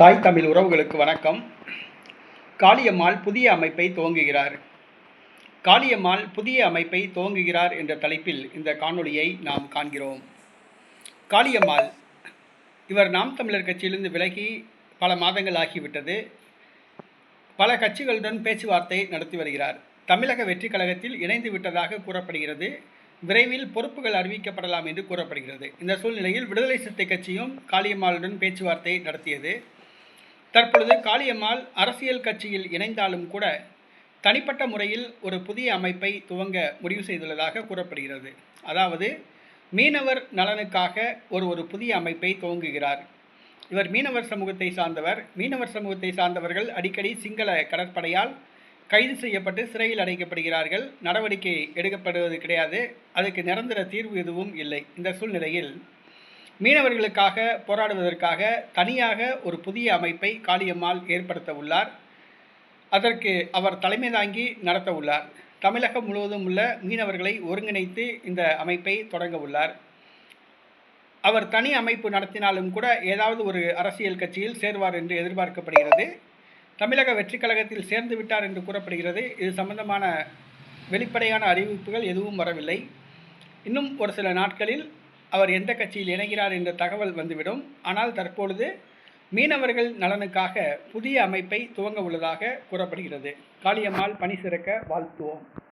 தாய் தமிழ் உறவுகளுக்கு வணக்கம். காளியம்மாள் புதிய அமைப்பை துவங்குகிறார். காளியம்மாள் புதிய அமைப்பை துவங்குகிறார் என்ற தலைப்பில் இந்த காணொளியை நாம் காண்கிறோம். காளியம்மாள் இவர் நாம் தமிழர் கட்சியிலிருந்து விலகி பல மாதங்கள் ஆகிவிட்டது. பல கட்சிகளுடன் பேச்சுவார்த்தை நடத்தி வருகிறார். தமிழக வெற்றிக் கழகத்தில் இணைந்து விட்டதாக கூறப்படுகிறது. விரைவில் பொறுப்புகள் அறிவிக்கப்படலாம் என்று கூறப்படுகிறது. இந்த சூழ்நிலையில் விடுதலை சிறுத்தை கட்சியும் காளியம்மாளுடன் பேச்சுவார்த்தை நடத்தியது. தற்பொழுது காளியம்மாள் அரசியல் கட்சியில் இணைந்தாலும் கூட தனிப்பட்ட முறையில் ஒரு புதிய அமைப்பை துவங்க முடிவு செய்துள்ளதாக கூறப்படுகிறது. அதாவது மீனவர் நலனுக்காக ஒரு ஒரு புதிய அமைப்பை துவங்குகிறார். இவர் மீனவர் சமூகத்தை சார்ந்தவர். மீனவர் சமூகத்தை சார்ந்தவர்கள் அடிக்கடி சிங்கள கடற்படையால் கைது செய்யப்பட்டு சிறையில் அடைக்கப்படுகிறார்கள். நடவடிக்கை எடுக்கப்படுவது கிடையாது. அதுக்கு நிரந்தர தீர்வு எதுவும் இல்லை. இந்த சூழ்நிலையில் மீனவர்களுக்காக போராடுவதற்காக தனியாக ஒரு புதிய அமைப்பை காளியம்மாள் ஏற்படுத்த உள்ளார். அதற்கு அவர் தலைமை தாங்கி நடத்த உள்ளார். தமிழகம் முழுவதும் உள்ள மீனவர்களை ஒருங்கிணைத்து இந்த அமைப்பை தொடங்க உள்ளார். அவர் தனி அமைப்பு நடத்தினாலும் கூட ஏதாவது ஒரு அரசியல் கட்சியில் சேர்வார் என்று எதிர்பார்க்கப்படுகிறது. தமிழக வெற்றிக் கழகத்தில் சேர்ந்து விட்டார் என்று கூறப்படுகிறது. இது சம்பந்தமான வெளிப்படையான அறிவிப்புகள் எதுவும் வரவில்லை. இன்னும் ஒரு சில நாட்களில் அவர் எந்த கட்சியில் இணைகிறார் என்ற தகவல் வந்துவிடும். ஆனால் தற்பொழுது மீனவர்கள் நலனுக்காக புதிய அமைப்பை துவங்க உள்ளதாக கூறப்படுகிறது. காளியம்மாள் பணி சிறக்க வாழ்த்துவோம்.